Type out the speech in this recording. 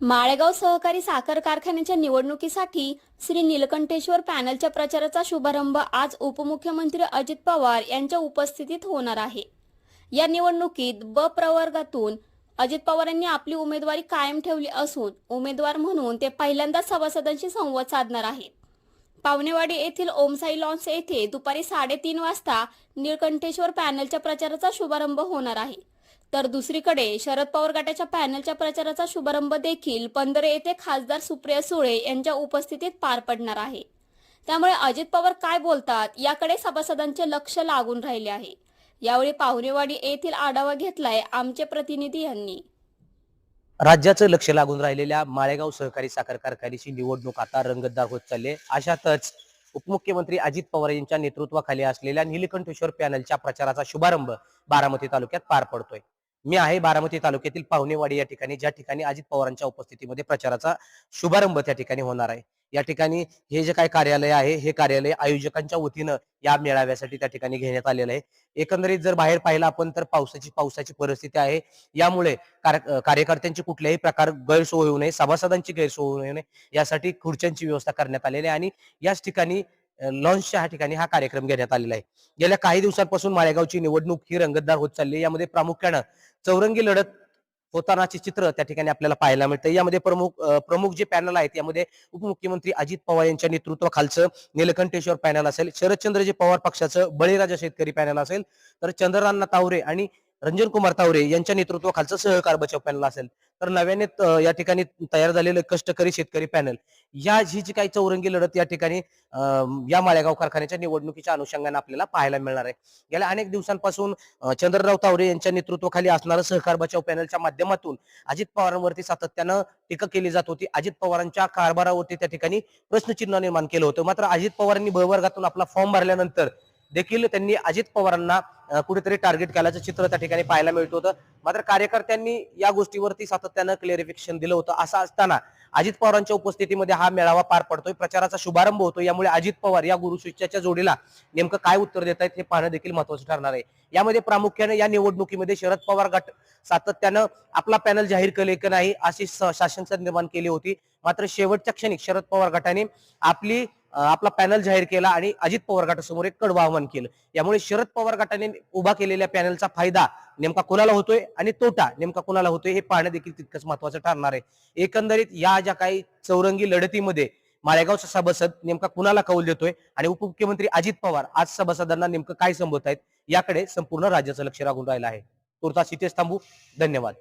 माळेगाव सहकारी साखर कारखान्याच्या निवडणुकीसाठी श्री निलकंठेश्वर पॅनलच्या प्रचाराचा शुभारंभ आज उपमुख्यमंत्री अजित पवार यांच्या उपस्थितीत होणार आहे. या निवडणुकीत ब प्रवर्गातून अजित पवारांनी आपली उमेदवारी कायम ठेवली असून उमेदवार म्हणून ते पहिल्यांदाच सभासदांशी संवाद साधणार आहेत. पावणेवाडी येथील ओमसाई लॉन्स येथे दुपारी साडेतीन वाजता निळकंठेश्वर पॅनलच्या प्रचाराचा शुभारंभ होणार आहे. तर दुसरीकडे शरद पवार गटाच्या पॅनलच्या प्रचाराचा शुभारंभ देखील पंधरे येथे खासदार सुप्रिया सुळे यांच्या उपस्थितीत पार पडणार आहे. त्यामुळे अजित पवार काय बोलतात याकडे सभासदांचे लक्ष लागून राहिले आहे. यावेळी पाहुणेवाडी येथील आढावा घेतलाय आमचे प्रतिनिधी यांनी. राज्याचं लक्ष लागून राहिलेल्या माळेगाव सहकारी साखर कारखान्याची निवडणूक आता रंगतदार होत चालली अशातच उपमुख्यमंत्री अजित पवार यांच्या नेतृत्वाखाली असलेल्या निलकंठेश्वर पॅनलच्या प्रचाराचा शुभारंभ बारामती तालुक्यात पार पडतोय. मी आहे बारामती तालुक्यातील पाहुणेवाडी या ठिकाणी ज्या ठिकाणी अजित पवारांच्या उपस्थितीमध्ये प्रचाराचा शुभारंभ त्या ठिकाणी होणार आहे. या ठिकाणी हे जे काय कार्यालय आहे हे कार्यालय आयोजकांच्या वतीनं या मेळाव्यासाठी त्या ठिकाणी घेण्यात आलेलं आहे. एकंदरीत जर बाहेर पाहिलं आपण तर पावसाची पावसाची परिस्थिती आहे. यामुळे कार- कार्यकर्त्यांची कुठल्याही प्रकार गैरसोय होऊ नये सभासदांची गैरसोय होऊ नये यासाठी खुर्च्यांची व्यवस्था करण्यात आलेली आहे. आणि याच ठिकाणी लॉन्चच्या ह्या ठिकाणी हा कार्यक्रम घेण्यात आलेला आहे. गेल्या काही दिवसांपासून माळेगावची निवडणूक ही रंगतदार होत चालली यामध्ये प्रामुख्यानं चौरंगी लढत होतानाचे चित्र त्या ठिकाणी आपल्याला पाहायला मिळतं यामध्ये प्रमुख प्रमुख जे पॅनल आहेत यामध्ये उपमुख्यमंत्री अजित पवार यांच्या नेतृत्वाखालचं निलकंठेश्वर पॅनल असेल शरदचंद्रजी पवार पक्षाचं बळीराजा शेतकरी पॅनल असेल तर चंद्रराणा तावरे आणि रंजन कुमार तावरे यांच्या नेतृत्वाखालचं सहकार बचाव पॅनल असेल. तर नव्याने या ठिकाणी तयार झालेलं कष्टकरी शेतकरी पॅनल या ही जी काही चौरंगी लढत या ठिकाणी या माळेगाव कारखान्याच्या निवडणुकीच्या अनुषंगाने आपल्याला पाहायला मिळणार आहे. गेल्या अनेक दिवसांपासून चंद्रराव तावरे यांच्या नेतृत्वाखाली असणारं सहकार बचाव पॅनलच्या माध्यमातून अजित पवारांवरती सातत्यानं टीका केली जात होती. अजित पवारांच्या कारभारावरती त्या ठिकाणी प्रश्नचिन्ह निर्माण केलं होतं. मात्र अजित पवारांनी ब वर्गातून आपला फॉर्म भरल्यानंतर देखील त्यांनी अजित पवारांना कुठेतरी टार्गेट केल्याचं चित्र त्या ठिकाणी पाहायला मिळत होतं. मात्र कार्यकर्त्यांनी या गोष्टीवरती सातत्यानं क्लिअरिफिकेशन दिलं होतं. असं असताना अजित पवारांच्या उपस्थितीमध्ये हा मेळावा पार पडतोय. प्रचाराचा शुभारंभ होतो यामुळे अजित पवार या गुरुशिष्याच्या जोडीला नेमकं काय उत्तर देत आहेत हे पाहणं देखील महत्वाचं ठरणार आहे. यामध्ये प्रामुख्याने या निवडणुकीमध्ये शरद पवार गट सातत्यानं आपला पॅनल जाहीर केले की नाही अशी स- निर्माण केली होती. मात्र शेवटच्या क्षणी शरद पवार गटाने आपली आपला पॅनल जाहीर केला आणि अजित पवार गटासमोर एक कडवं आव्हान केलं. यामुळे शरद पवार गटाने उभा केलेल्या पॅनलचा फायदा नेमका कोणाला होतोय आणि तोटा नेमका कोणाला होतोय हे पाहणं देखील तितकंच महत्वाचं ठरणार आहे. एकंदरीत या ज्या काही चौरंगी लढतीमध्ये माळेगावचा सभासद नेमका कुणाला कौल देतोय आणि उपमुख्यमंत्री अजित पवार आज सभासदांना नेमकं काय संबोधत आहेत याकडे संपूर्ण राज्याचं लक्ष लागून राहिलं आहे. तुर्तास इथेच थांबू. धन्यवाद.